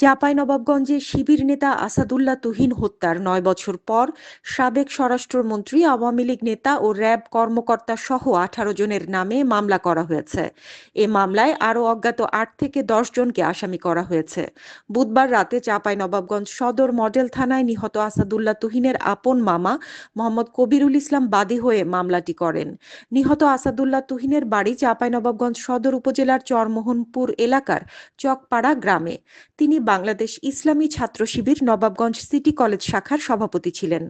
চাঁপাইনবাবগঞ্জে শিবির নেতা আসাদুল্লাহ তুহিন হত্যার নয় বছর পর সাবেক স্বরাষ্ট্রমন্ত্রী, আওয়ামী লীগ নেতা ও র্যাব কর্মকর্তা সহ আঠারো জনের নামে মামলা করা হয়েছে। এ মামলায় আরও অজ্ঞাত আট থেকে দশ জনকে আসামি করা হয়েছে। বুধবার রাতে চাঁপাইনবাবগঞ্জ সদর মডেল থানায় নিহত আসাদুল্লাহ তুহিনের আপন মামা মোহাম্মদ কবিরুল ইসলাম বাদী হয়ে মামলাটি করেন। নিহত আসাদুল্লাহ তুহিনের বাড়ি চাঁপাইনবাবগঞ্জ সদর উপজেলার চরমোহনপুর এলাকার চকপাড়া গ্রামে। তিনি বাংলাদেশ ইসলামী ছাত্র শিবির নবাবগঞ্জ সিটি কলেজ শাখার সভাপতি ছিলেন।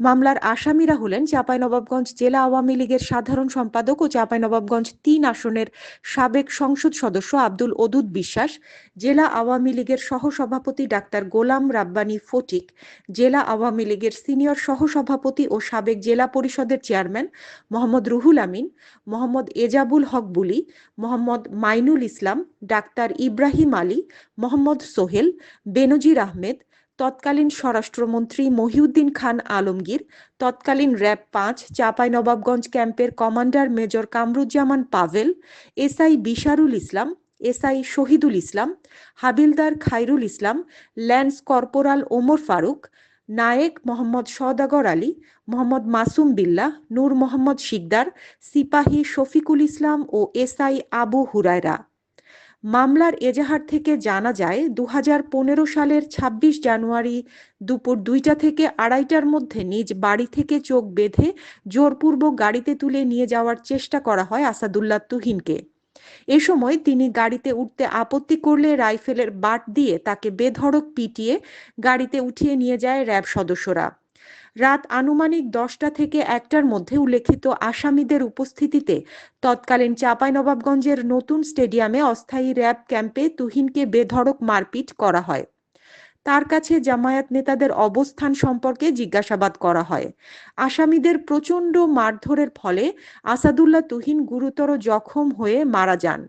মামলার আসামিরা হলেন চাঁপাইনবাবগঞ্জ জেলা আওয়ামী লীগের সাধারণ সম্পাদক ও চাঁপাইনবাবগঞ্জ তিন আসনের সাবেক সংসদ সদস্য আব্দুল ওদুদ বিশ্বাস, জেলা আওয়ামী লীগের সহসভাপতি ডাক্তার গোলাম রাব্বানী ফটিক, জেলা আওয়ামী লীগের সিনিয়র সহসভাপতি ও সাবেক জেলা পরিষদের চেয়ারম্যান মোহাম্মদ রুহুল আমিন, মোহাম্মদ এজাবুল হক বুলি, মোহাম্মদ মাইনুল ইসলাম, ডাক্তার ইব্রাহিম আলী, মোহাম্মদ সোহেল, বেনজির আহমেদ তৎকালীন স্বরাষ্ট্রমন্ত্রী মহিউদ্দিন খান আলমগীর, তৎকালীন র্যাব পাঁচ চাঁপাইনবাবগঞ্জ ক্যাম্পের commander major Kamruzzaman Pavel, SI Bisharul Islam, SI Shahidul Islam, হাবিলদার খাইরুল ইসলাম, ল্যান্স কর্পোরাল ওমর ফারুক, নায়েক মোহাম্মদ সদাগর আলী, মোহাম্মদ মাসুম বিল্লা নূর মোহাম্মদ শিকদার, সিপাহী শফিকুল ইসলাম ও এসআই আবু হুরায়রা। মামলার এজাহার থেকে জানা যায় দু হাজার পনেরো সালের ২৬ জানুয়ারি দুপুর দুইটা থেকে আড়াইটার মধ্যে নিজ বাড়ি থেকে চোখ বেঁধে জোরপূর্বক গাড়িতে তুলে নিয়ে যাওয়ার চেষ্টা করা হয় আসাদুল্লাহ তুহিনকে। এ সময় তিনি গাড়িতে উঠতে আপত্তি করলে রাইফেলের বাট দিয়ে তাকে বেধড়ক পিটিয়ে গাড়িতে উঠিয়ে নিয়ে যায় র্যাব সদস্যরা। রাত আনুমানিক দশটা থেকে একটার মধ্যে উল্লেখিত আসামিদের উপস্থিতিতে তৎকালীন চাঁপাইনবাবগঞ্জের নতুন স্টেডিয়ামে অস্থায়ী র্যাব ক্যাম্পে তুহিনকে বেধড়ক মারপিট করা হয়। তার কাছে জামায়াত নেতাদের অবস্থান সম্পর্কে জিজ্ঞাসাবাদ করা হয়। আসামিদের প্রচণ্ড মারধরের ফলে আসাদুল্লাহ তুহিন গুরুতর জখম হয়ে মারা যান।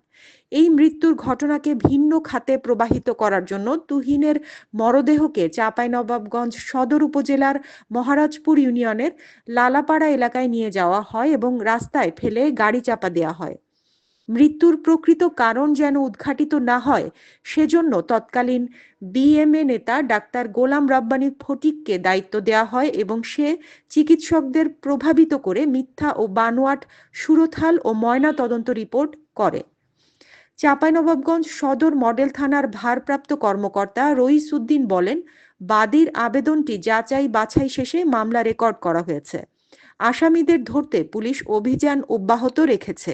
এই মৃত্যুর ঘটনাকে ভিন্ন খাতে প্রবাহিত করার জন্য তুহিনের মরদেহকে চাঁপাইনবাবগঞ্জ সদর উপজেলার মহারাজপুর ইউনিয়নের লালাপাড়া এলাকায় নিয়ে যাওয়া হয় এবং রাস্তায় ফেলে গাড়ি চাপা দেওয়া হয়। মৃত্যুর প্রকৃত কারণ যেন উদ্ঘাটিত না হয়, সেজন্য তৎকালীন বিএমএ নেতা ডাক্তার গোলাম রাব্বানী ফটিককে দায়িত্ব দেওয়া হয় এবং সে চিকিৎসকদের প্রভাবিত করে মিথ্যা ও বানোয়াট সুরথাল ও ময়না তদন্ত রিপোর্ট করে। চাঁপাইনবাবগঞ্জ সদর মডেল থানার ভারপ্রাপ্ত কর্মকর্তা রইস উদ্দিন বলেন, বাদীর আবেদনটি যাচাই বাছাই শেষে মামলা রেকর্ড করা হয়েছে। আসামিদের ধরতে পুলিশ অভিযান অব্যাহত রেখেছে।